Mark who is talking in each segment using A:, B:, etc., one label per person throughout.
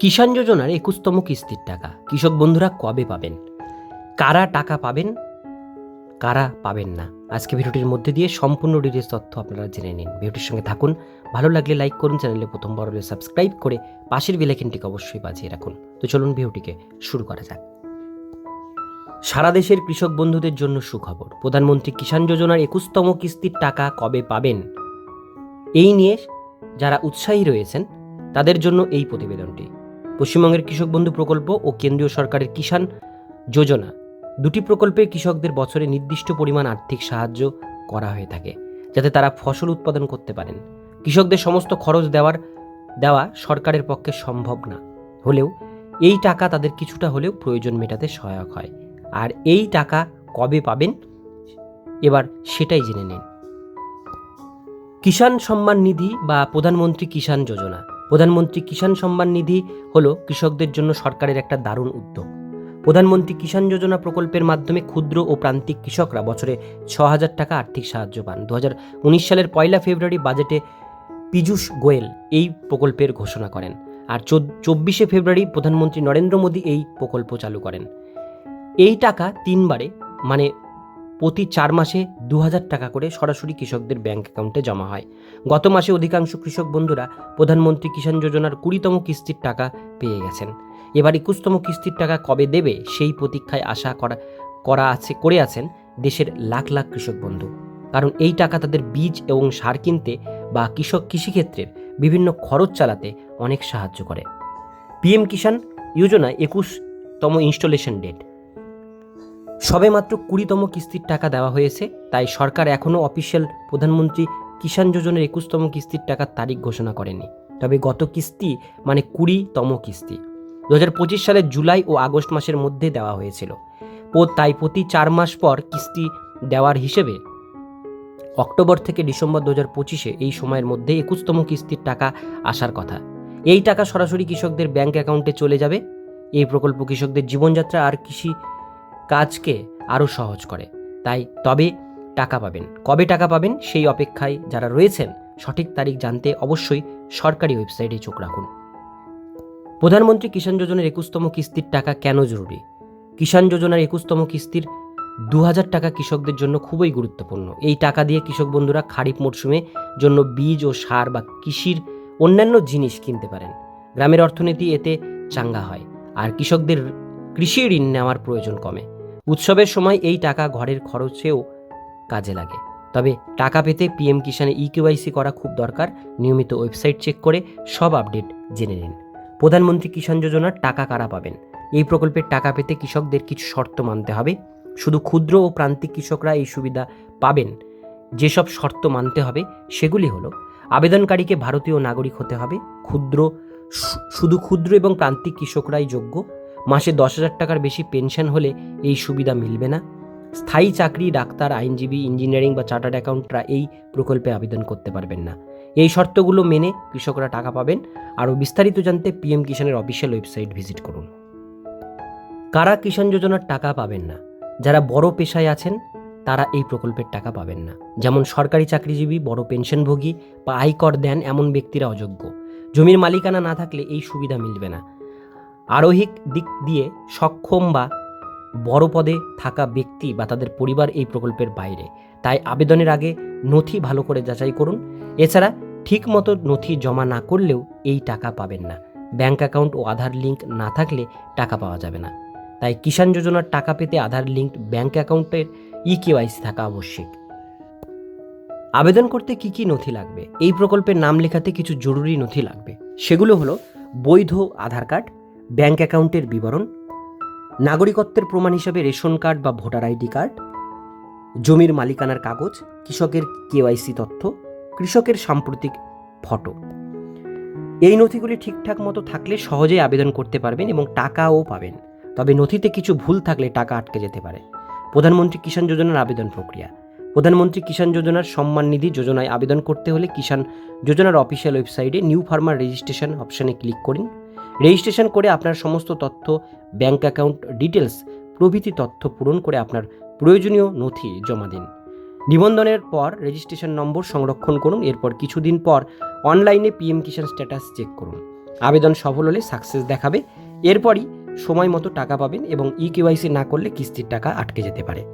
A: কিষাণ যোজনার একুশতম কিস্তির টাকা। কৃষক বন্ধুরা, কবে পাবেন? কারা টাকা পাবেন? কারা পাবেন না? আজকে ভিডিওটির মধ্যে দিয়ে সম্পূর্ণ ডিটেলস তথ্য আপনারা জেনে নিন। ভিডিওটির সঙ্গে থাকুন। ভালো লাগলে লাইক করুন, চ্যানেলে প্রথমবার হলে সাবস্ক্রাইব করে পাশের বেলাইকেনটিকে অবশ্যই বাজিয়ে রাখুন। তো চলুন ভিডিওটিকে শুরু করা যাক। সারা দেশের কৃষক বন্ধুদের জন্য সুখবর। প্রধানমন্ত্রী কিষাণ যোজনার একুশতম কিস্তির টাকা কবে পাবেন? এই নিয়ে যারা উৎসাহী রয়েছেন, তাদের জন্য এই প্রতিবেদনটি। পশ্চিমবঙ্গের কৃষক বন্ধু প্রকল্প ও কেন্দ্রীয় সরকারের কিষাণ যোজনা দুটি প্রকল্পে কৃষকদের বছরে নির্দিষ্ট পরিমাণ আর্থিক সাহায্য করা হয়ে থাকে, যাতে তারা ফসল উৎপাদন করতে পারেন। কৃষকদের সমস্ত খরচ দেওয়ার দেওয়া সরকারের পক্ষে সম্ভব না। হলেও এই টাকা তাদের কিছুটা হলেও প্রয়োজন মেটাতে সহায়ক হয়। আর এই টাকা কবে পাবেন, এবার সেটাই জেনে নিন। কিষাণ সম্মান নিধি বা প্রধানমন্ত্রী কিষাণ যোজনা প্রধানমন্ত্রী কিষাণ সম্মান নিধি হলো কৃষকদের জন্য সরকারের একটা দারুণ উদ্যোগ। প্রধানমন্ত্রী কিষাণ যোজনা প্রকল্পের মাধ্যমে ক্ষুদ্র ও প্রান্তিক কৃষকরা বছরে ছ হাজার টাকা আর্থিক সাহায্য পান। দু সালের পয়লা ফেব্রুয়ারি বাজেটে পীযূষ গোয়েল এই প্রকল্পের ঘোষণা করেন আর চব্বিশে ফেব্রুয়ারি প্রধানমন্ত্রী নরেন্দ্র মোদী এই প্রকল্প চালু করেন। এই টাকা তিনবারে মানে প্রতি চার মাসে দু হাজার টাকা করে সরাসরি কৃষকদের ব্যাংক অ্যাকাউন্টে জমা হয়। গত মাসে অধিকাংশ কৃষক বন্ধুরা প্রধানমন্ত্রী কিষাণ যোজনার কুড়িতম কিস্তির টাকা পেয়ে গেছেন। এবার একুশতম কিস্তির টাকা কবে দেবে সেই প্রতীক্ষায় আশা করা করা আছে, করে আছেন দেশের লাখ লাখ কৃষক বন্ধু। কারণ এই টাকা তাদের বীজ এবং সার কিনতে বা কৃষক কৃষিক্ষেত্রের বিভিন্ন খরচ চালাতে অনেক সাহায্য করে। পিএম কিষাণ যোজনা একুশতম ইনস্টলেশন ডেট সবেমাত্র কুড়িতম কিস্তির টাকা দেওয়া হয়েছে, তাই সরকার এখনও অফিসিয়াল প্রধানমন্ত্রী কিষাণ যোজনার একুশতম কিস্তির টাকার তারিখ ঘোষণা করেনি। তবে গত কিস্তি মানে কুড়িতম কিস্তি দু হাজার পঁচিশ সালের জুলাই ও আগস্ট মাসের মধ্যে দেওয়া হয়েছিল। তাই প্রতি চার মাস পর কিস্তি দেওয়ার হিসেবে অক্টোবর থেকে ডিসেম্বর দু হাজার পঁচিশে এই সময়ের মধ্যে একুশতম কিস্তির টাকা আসার কথা। এই টাকা সরাসরি কৃষকদের ব্যাংক অ্যাকাউন্টে চলে যাবে। এই প্রকল্প কৃষকদের জীবনযাত্রা আর কৃষি কাজকে আরও সহজ করে। তাই তবে টাকা পাবেন। কবে টাকা পাবেন সেই অপেক্ষায় যারা রয়েছেন, সঠিক তারিখ জানতে অবশ্যই সরকারি ওয়েবসাইটে চোখ রাখুন। প্রধানমন্ত্রী কিষাণ যোজনার একুশতম কিস্তির টাকা কেন জরুরি? কিষাণ যোজনার একুশতম কিস্তির দু হাজার টাকা কৃষকদের জন্য খুবই গুরুত্বপূর্ণ। এই টাকা দিয়ে কৃষক বন্ধুরা খারিফ মরশুমে জন্য বীজ ও সার বা কৃষির অন্যান্য জিনিস কিনতে পারেন। গ্রামের অর্থনীতি এতে চাঙ্গা হয়। আর কৃষকদের কৃষি ঋণ নেওয়ার প্রয়োজন কমে। উৎসবের সময় এই টাকা ঘরের খরচেও কাজে লাগে। তবে টাকা পেতে পিএম কিষানে কেওয়াইসি করা খুব দরকার। নিয়মিত ওয়েবসাইট চেক করে সব আপডেট জেনে নিন। প্রধানমন্ত্রী কিষাণ যোজনার টাকা কারা পাবেন? এই প্রকল্পের টাকা পেতে কৃষকদের কিছু শর্ত মানতে হবে। শুধু ক্ষুদ্র ও প্রান্তিক কৃষকরা এই সুবিধা পাবেন। যেসব শর্ত মানতে হবে সেগুলি হলো, আবেদনকারীকে ভারতীয় নাগরিক হতে হবে। ক্ষুদ্র শুধু ক্ষুদ্র এবং প্রান্তিক কৃষকরাই যোগ্য। মাসে দশ হাজার টাকার বেশি পেনশন হলে এই সুবিধা মিলবে না। স্থায়ী চাকরি, ডাক্তার, আইনজীবী, ইঞ্জিনিয়ারিং বা চার্টার্ড অ্যাকাউন্টরা এই প্রকল্পে আবেদন করতে পারবেন না। এই শর্তগুলো মেনে কৃষকরা টাকা পাবেন। আরও বিস্তারিত জানতে পিএম কিষানের অফিসিয়াল ওয়েবসাইট ভিজিট করুন। কারা কিষাণ যোজনার টাকা পাবেন না? যারা বড় পেশায় আছেন, তারা এই প্রকল্পের টাকা পাবেন না। যেমন সরকারি চাকরিজীবী, বড় পেনশনভোগী বা আয়কর দেন এমন ব্যক্তিরা অযোগ্য। জমির মালিকানা না থাকলে এই সুবিধা মিলবে না। আরোহিক দিক দিয়ে সক্ষম বা বড় পদে থাকা ব্যক্তি বা তাদের পরিবার এই প্রকল্পের বাইরে। তাই আবেদনের আগে নথি ভালো করে যাচাই করুন। এছাড়া ঠিকমতো নথি জমা না করলেও এই টাকা পাবেন না। ব্যাংক অ্যাকাউন্ট ও আধার লিঙ্ক না থাকলে টাকা পাওয়া যাবে না। তাই কিষাণ যোজনার টাকা পেতে আধার লিঙ্ক ব্যাংক অ্যাকাউন্টের ই কেওয়াইসি থাকা আবশ্যিক। আবেদন করতে কি কি নথি লাগবে? এই প্রকল্পের নাম লেখাতে কিছু জরুরি নথি লাগবে। সেগুলো হলো বৈধ আধার কার্ড ব্যাংক অ্যাকাউন্টের বিবরণ, নাগরিকত্বের প্রমাণ হিসাবে রেশন কার্ড বা ভোটার আইডি কার্ড, জমির মালিকানার কাগজ, কৃষকের কেওয়াইসি তথ্য, কৃষকের সাম্প্রতিক ফটো। এই নথিগুলি ঠিকঠাক মতো থাকলে সহজেই আবেদন করতে পারবেন এবং টাকাও পাবেন। তবে নথিতে কিছু ভুল থাকলে টাকা আটকে যেতে পারে। প্রধানমন্ত্রী কিষাণ যোজনার আবেদন প্রক্রিয়া। প্রধানমন্ত্রী কিষাণ যোজনার সম্মান নিধি যোজনায় আবেদন করতে হলে কিষাণ যোজনার অফিসিয়াল ওয়েবসাইটে নিউ ফার্মার রেজিস্ট্রেশন অপশানে ক্লিক করুন। রেজিস্ট্রেশন করে আপনার সমস্ত তথ্য, ব্যাংক অ্যাকাউন্ট ডিটেলস প্রভৃতি তথ্য পূরণ করে আপনার প্রয়োজনীয় নথি জমা দিন। নিবন্ধনের পর রেজিস্ট্রেশন নম্বর সংরক্ষণ করুন, এরপর কিছুদিন পর অনলাইনে পিএম কিষাণ স্ট্যাটাস চেক করুন। আবেদন সফল হলে সাকসেস দেখাবে, এরপরই সময় মতো টাকা পাবেন এবং ই কেওয়াইসি না করলে কিস্তির টাকা আটকে যেতে পারে।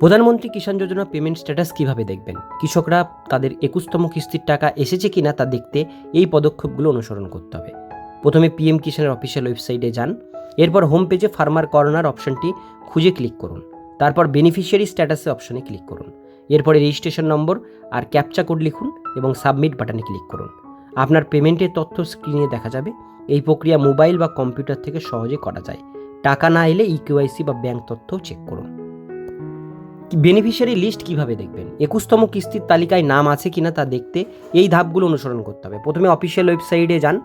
A: প্রধানমন্ত্রী কিষাণ যোজনা পেমেন্ট স্ট্যাটাস কীভাবে দেখবেন? কৃষকরা তাদের একুশতম কিস্তির টাকা এসেছে কিনা তা দেখতে এই পদক্ষেপগুলো অনুসরণ করতে হবে। প্রথমে পিএম কিষানের অফিসিয়াল ওয়েবসাইটে যান। এরপর হোম পেজে ফার্মার কর্নার অপশনটি খুঁজে ক্লিক করুন। তারপর বেনিফিশিয়ারি স্ট্যাটাসে অপশনে ক্লিক করুন। এরপরে রেজিস্ট্রেশন নম্বর আর ক্যাপচা কোড লিখুন এবং সাবমিট বাটনে ক্লিক করুন। আপনার পেমেন্টের তথ্য স্ক্রিনে দেখা যাবে। এই প্রক্রিয়া মোবাইল বা কম্পিউটার থেকে সহজে করা যায়। টাকা না এলে ইকিউআইসি বা ব্যাংক তথ্যও চেক করুন। বেনিফিশিয়ারি লিস্ট কীভাবে দেখবেন? একুশতম কিস্তির তালিকায় নাম আছে কিনা তা দেখতে এই ধাপগুলো অনুসরণ করতে হবে। প্রথমে অফিসিয়াল ওয়েবসাইটে যান।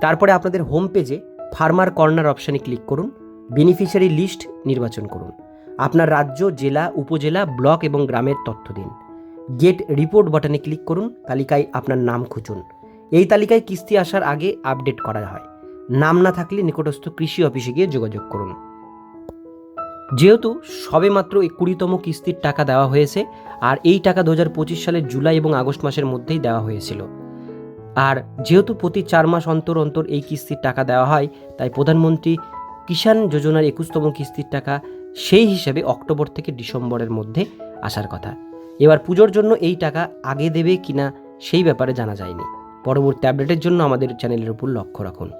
A: তারপরে আপনাদের হোম পেজে ফার্মার কর্নার অপশানে ক্লিক করুন বেনিফিশিয়ারি লিস্ট নির্বাচন করুন। আপনার রাজ্য, জেলা, উপজেলা ব্লক এবং গ্রামের তথ্য দিন। গেট রিপোর্ট বাটনে ক্লিক করুন, তালিকায় আপনার নাম খুঁজুন। এই তালিকায় কিস্তি আসার আগে আপডেট করা হয়। নাম না থাকলে নিকটস্থ কৃষি অফিসে গিয়ে যোগাযোগ করুন। যেহেতু সবেমাত্র এই কুড়িতম কিস্তির টাকা দেওয়া হয়েছে, আর এই টাকা দু হাজার পঁচিশ সালের জুলাই এবং আগস্ট মাসের মধ্যেই দেওয়া হয়েছিল আর যেহেতু প্রতি চার মাস অন্তর অন্তর এই কিস্তির টাকা দেওয়া হয়, তাই প্রধানমন্ত্রী কিষাণ যোজনার একুশতম কিস্তির টাকা সেই হিসেবে অক্টোবর থেকে ডিসেম্বরের মধ্যে আসার কথা। এবার পুজোর জন্য এই টাকা আগে দেবে কিনা সেই ব্যাপারে জানা যায়নি। পরবর্তী আপডেটের জন্য আমাদের চ্যানেলের উপর লক্ষ্য রাখুন।